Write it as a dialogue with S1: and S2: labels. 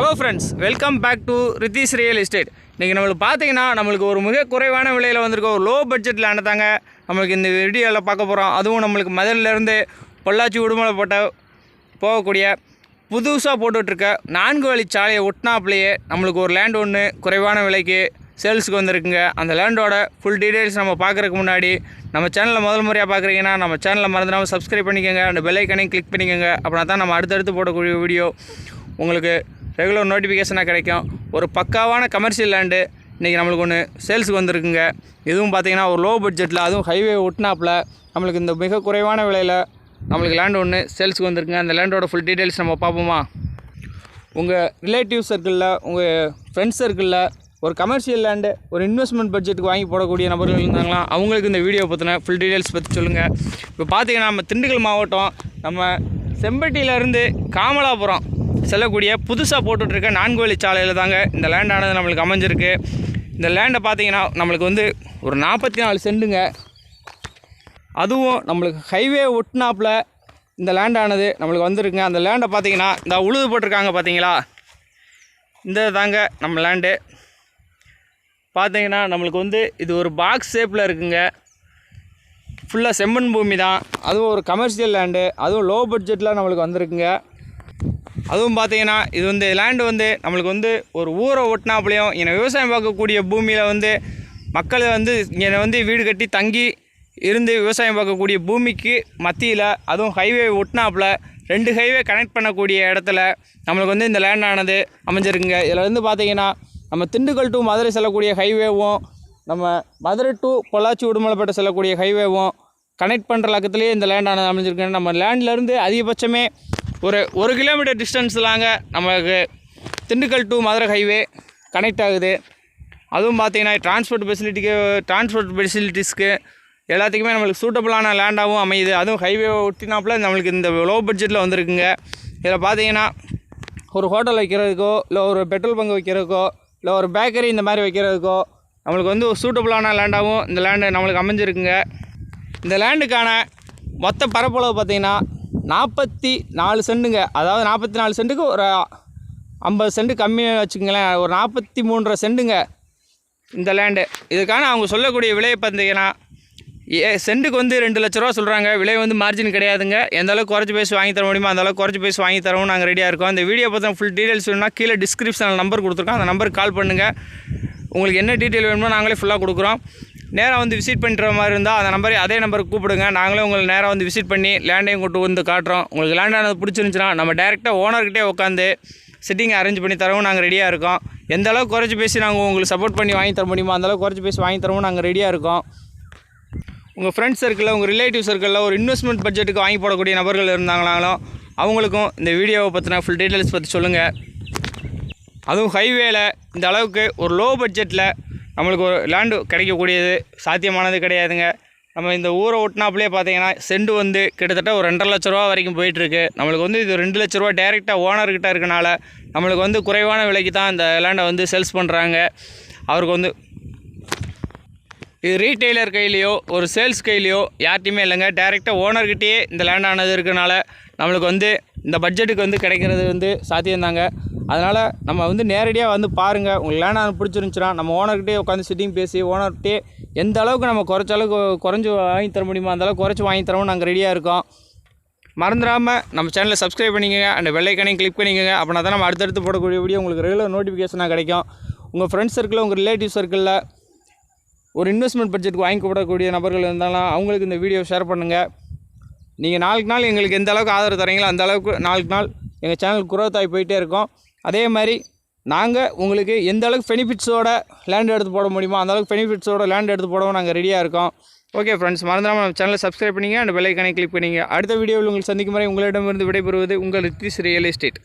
S1: Hello friends welcome back to Ritheesh real estate இன்றைக்கி நம்மளுக்கு பார்த்தீங்கன்னா நம்மளுக்கு ஒரு மிக குறைவான விலையில் வந்திருக்க ஒரு லோ பட்ஜெட்டில் லேண்டை தாங்க நம்மளுக்கு இந்த வீடியோவில் பார்க்க போகிறோம் அதுவும் நம்மளுக்கு மதுரிலேருந்து பொள்ளாச்சி உடுமலை போட்ட போகக்கூடிய புதுசாக போட்டுட்ருக்க நான்கு வழி சாலையை ஒட்டினாப்புலேயே நம்மளுக்கு ஒரு லேண்ட் ஒன்று குறைவான விலைக்கு சேல்ஸுக்கு வந்திருக்குங்க. அந்த லேண்டோட ஃபுல் டீட்டெயில்ஸ் நம்ம பார்க்குறதுக்கு முன்னாடி நம்ம சேனலில் முதல் முறையாக பார்க்குறீங்கன்னா நம்ம சேனலில் மறந்துடாமல் சப்ஸ்கிரைப் பண்ணிக்கோங்க. அந்த பெல்லைக்கனையும் கிளிக் பண்ணிக்கோங்க. அப்படின்னா தான் நம்ம அடுத்தடுத்து போடக்கூடிய வீடியோ உங்களுக்கு ரெகுலர் நோட்டிஃபிகேஷனாக கிடைக்கும். ஒரு பக்காவான கமர்ஷியல் லேண்டு இன்றைக்கி நம்மளுக்கு ஒன்று சேல்ஸுக்கு வந்திருக்குங்க. இதுவும் பார்த்தீங்கன்னா ஒரு லோ பட்ஜெட்டில் அதுவும் ஹைவே ஒட்டினாப்பில் நம்மளுக்கு இந்த மிக குறைவான விலையில் நம்மளுக்கு லேண்டு ஒன்று சேல்ஸுக்கு வந்திருக்குங்க. அந்த லேண்டோட ஃபுல் டீட்டெயில்ஸ் நம்ம பார்ப்போமா? உங்கள் ரிலேட்டிவ் சர்க்கிளில் உங்கள் ஃப்ரெண்ட்ஸ் சர்க்கிளில் ஒரு கமர்ஷியல் லேண்டு ஒரு இன்வெஸ்ட்மெண்ட் பட்ஜெட்டுக்கு வாங்கி போடக்கூடிய நபர்கள் இருந்தாங்களா? அவங்களுக்கு இந்த வீடியோ பற்றின ஃபுல் டீட்டெயில்ஸ் பற்றி சொல்லுங்கள் இப்போ பார்த்தீங்கன்னா நம்ம திண்டுக்கல் மாவட்டம் நம்ம செம்பட்டியிலேருந்து காமலாபுரம் செல்லக்கூடிய புதுசாக போட்டுட்ருக்க நான்கு வழி சாலையில் தாங்க இந்த லேண்டானது நம்மளுக்கு அமைஞ்சிருக்கு. இந்த லேண்டை பார்த்தீங்கன்னா நம்மளுக்கு வந்து ஒரு நாற்பத்தி நாலு சென்ட்டுங்க அதுவும் நம்மளுக்கு ஹைவே ஒட்டினாப்பில் இந்த லேண்டானது நம்மளுக்கு வந்திருக்குங்க. அந்த லேண்டை பார்த்தீங்கன்னா இந்த உழுது போட்டிருக்காங்க பார்த்தீங்களா இந்த தாங்க நம்ம லேண்டு பார்த்தீங்கன்னா நம்மளுக்கு வந்து இது ஒரு பாக்ஸ் ஷேப்பில் இருக்குங்க. ஃபுல்லாக செம்மண் பூமி தான். அதுவும் ஒரு கமர்ஷியல் லேண்டு அதுவும் லோ பட்ஜெட்டில் நம்மளுக்கு வந்திருக்குங்க. அதுவும் பார்த்தீங்கன்னா இது வந்து லேண்டு வந்து நம்மளுக்கு வந்து ஒரு ஊரை ஒட்டினாப்புலையும் என்னை விவசாயம் பார்க்கக்கூடிய பூமியில் வந்து மக்கள் வந்து என்னை வந்து வீடு கட்டி தங்கி இருந்து விவசாயம் பார்க்கக்கூடிய பூமிக்கு மத்தியில் அதுவும் ஹைவே ஒட்டினாப்புல ரெண்டு ஹைவே கனெக்ட் பண்ணக்கூடிய இடத்துல நம்மளுக்கு வந்து இந்த லேண்டானது அமைஞ்சிருக்குங்க. இதில் வந்து பார்த்தீங்கன்னா நம்ம திண்டுக்கல் டு மதுரை செல்லக்கூடிய ஹைவேவும் நம்ம மதுரை டு பொள்ளாச்சி உடுமலைப்பேட்டை செல்லக்கூடிய ஹைவேவும் கனெக்ட் பண்ணுற லக்கத்துலேயே இந்த லேண்டானது அமைஞ்சிருக்குன்னு நம்ம லேண்ட்லேருந்து அதிகபட்சமே ஒரு ஒரு கிலோமீட்டர் டிஸ்டன்ஸ்லாங்க நமக்கு Dindigul to Madurai highway connect ஆகுது. அதுவும் பார்த்தீங்கன்னா டிரான்ஸ்போர்ட் ஃபெசிலிட்டிக்கு டிரான்ஸ்போர்ட் ஃபெசிலிட்டிஸ்க்கு எல்லாத்துக்குமே நம்மளுக்கு சூட்டபுளான லேண்டாகவும் அமையுது. அதுவும் ஹைவே ஒட்டினாப்புல நம்மளுக்கு இந்த லோ பட்ஜெட்டில் வந்திருக்குங்க. இதில் பார்த்தீங்கன்னா ஒரு ஹோட்டல் வைக்கிறதுக்கோ இல்லை ஒரு பெட்ரோல் பங்க் வைக்கிறதுக்கோ இல்லை ஒரு பேக்கரி இந்த மாதிரி வைக்கிறதுக்கோ நம்மளுக்கு வந்து ஒரு சூட்டபுளான லேண்டாகவும் இந்த லேண்டு நம்மளுக்கு அமைஞ்சிருக்குங்க. இந்த லேண்டுக்கான மொத்த பரப்பளவு பார்த்தீங்கன்னா நாற்பத்தி நாலு சென்ட்டுங்க அதாவது நாற்பத்தி நாலு சென்ட்டுக்கு ஒரு ஐம்பது சென்ட் கம்மியாக வச்சுக்கங்களேன். ஒரு நாற்பத்தி மூன்றரை சென்ட்டுங்க இந்த லேண்டு இதுக்கான அவங்க சொல்லக்கூடிய விலையை பார்த்தீங்கன்னா ஏ சென்ட்டுக்கு வந்து ரெண்டு லட்ச ரூபா சொல்கிறாங்க விலை வந்து மார்ஜின் கிடையாதுங்க. எந்த அளவுக்கு குறைச்சி பேசி வாங்கி தர முடியுமோ அந்த அளவுக்கு குறைச்சி பேசி வாங்கி தரவும் நாங்கள் ரெடியாக இருக்கோம். இந்த வீடியோ பார்த்தா ஃபுல் டீட்டெயில்ஸ் வேணும்னா கீழே டிஸ்கிரிப்ஷனில் நம்பர் கொடுத்துருக்கோம். அந்த நம்பருக்கு கால் பண்ணுங்கள் உங்களுக்கு என்ன டீட்டெயில் வேணுமோ நாங்களே ஃபுல்லாக கொடுக்குறோம். நேராக வந்து விசிட் பண்ணுற மாதிரி இருந்தால் அந்த நம்பரே அதே நம்பருக்கு கூப்பிடுங்க. நாங்களே உங்களை நேராக வந்து விசிட் பண்ணி லேண்டையும் கொண்டு வந்து காட்டுறோம். உங்களுக்கு லேண்டானது பிடிச்சிருந்துச்சுன்னா நம்ம டேரெக்டாக ஓனர்கிட்டே உட்காந்து சிட்டிங் அரேஞ்ச் பண்ணி தரவும் நாங்கள் ரெடியாக இருக்கோம். எந்த அளவுக்கு குறைச்சி பேசி நாங்கள் உங்களுக்கு சப்போர்ட் பண்ணி வாங்கி தர முடியுமோ அந்தளவுக்கு குறைச்சி பேசி வாங்கி தரவும் நாங்கள் ரெடியாக இருக்கோம். உங்கள் ஃப்ரெண்ட்ஸ் சர்க்கிளில் உங்கள் ரிலேட்டிவ் சர்க்கிளில் ஒரு இன்வெஸ்ட்மெண்ட் பட்ஜெட்டுக்கு வாங்கி போடக்கூடிய நபர்கள் இருந்தாங்களாலும் அவங்களுக்கும் இந்த வீடியோவை பற்றின ஃபுல் டீட்டெயில்ஸ் பற்றி சொல்லுங்கள் அதுவும் ஹைவேல இந்த அளவுக்கு ஒரு லோ பட்ஜெட்டில் நம்மளுக்கு ஒரு லேண்டு கிடைக்கக்கூடியது சாத்தியமானது கிடையாதுங்க. நம்ம இந்த ஊரை ஒட்டினாப்புலேயே பார்த்தீங்கன்னா செண்டு வந்து கிட்டத்தட்ட ஒரு ரெண்டரை லட்ச ரூபா வரைக்கும் போயிட்டுருக்கு. நம்மளுக்கு வந்து இது ரெண்டு லட்ச ரூபா டேரெக்டாக ஓனர்கிட்ட இருக்கனால நம்மளுக்கு வந்து குறைவான விலைக்கு தான் இந்த லேண்டை வந்து சேல்ஸ் பண்ணுறாங்க அவருக்கு வந்து இது ரீட்டெய்லர் கையிலையோ ஒரு சேல்ஸ் கையிலையோ யார்ட்டையுமே இல்லைங்க. டேரெக்டாக ஓனர்கிட்டயே இந்த லேண்டானது இருக்கனால நம்மளுக்கு வந்து இந்த பட்ஜெட்டுக்கு வந்து கிடைக்கிறது வந்து சாத்தியம்தாங்க. அதனால் நம்ம வந்து நேரடியாக வந்து பாருங்கள் உங்களுக்கு லேண்டானது பிடிச்சிருந்துச்சுன்னா நம்ம ஓனர்கிட்டே உட்காந்து சிட்டிங் பேசி ஓனர்கிட்டே எந்த அளவுக்கு நம்ம குறைச்ச அளவுக்கு குறைஞ்சி வாங்கி தர முடியுமோ அந்த அளவுக்கு குறைச்சி வாங்கி தரவும் நாங்கள் ரெடியாக இருக்கோம். மறந்துடாமல் நம்ம சேனலை சப்ஸ்கிரைப் பண்ணிக்கோங்க. அந்த வெள்ளைக்கனையும் கிளிக் பண்ணிக்கோங்க. அப்படின்னா தான் நம்ம அடுத்தடுத்து போடக்கூடிய வீடியோ உங்களுக்கு ரெகுலர் நோட்டிஃபிகேஷனாக கிடைக்கும். உங்கள் ஃப்ரெண்ட்ஸ் சர்க்கிளில் உங்கள் ரிலேட்டிவ் சர்க்கிளில் ஒரு இன்வெஸ்ட்மெண்ட் பட்ஜெட்டுக்கு வாங்கி கூடக்கூடிய நபர்கள் இருந்தாலும் அவங்களுக்கு இந்த வீடியோ ஷேர் பண்ணுங்கள் நீங்கள் நாளுக்கு நாள் எங்களுக்கு எந்த அளவுக்கு ஆதரவு தரீங்களோ அந்த அளவுக்கு நாளுக்கு நாள் எங்கள் சேனல் குரோத் ஆகி போயிட்டே இருக்கோம். அதே மாதிரி நாங்கள் உங்களுக்கு எந்த அளவுக்கு பெனிஃபிட்ஸோட லேண்ட் எடுத்து போட முடியுமோ அந்த அளவுக்கு பெனிஃபிட்ஸோட லேண்ட் எடுத்து போடவும் நாங்கள் ரெடியாக இருக்கோம். ஓகே ஃப்ரெண்ட்ஸ் மறந்துடாமல் நம்ம சேனலை சப்ஸ்கிரைப் பண்ணிங்க அந்த பெல்லைக்கனை கிளிக் பண்ணிங்க. அடுத்த வீடியோவில் உங்களுக்கு சந்திக்கும் வரை உங்களிடமிருந்து விடைபெறுவது உங்கள் ரித்திஸ் ரியல் எஸ்டேட்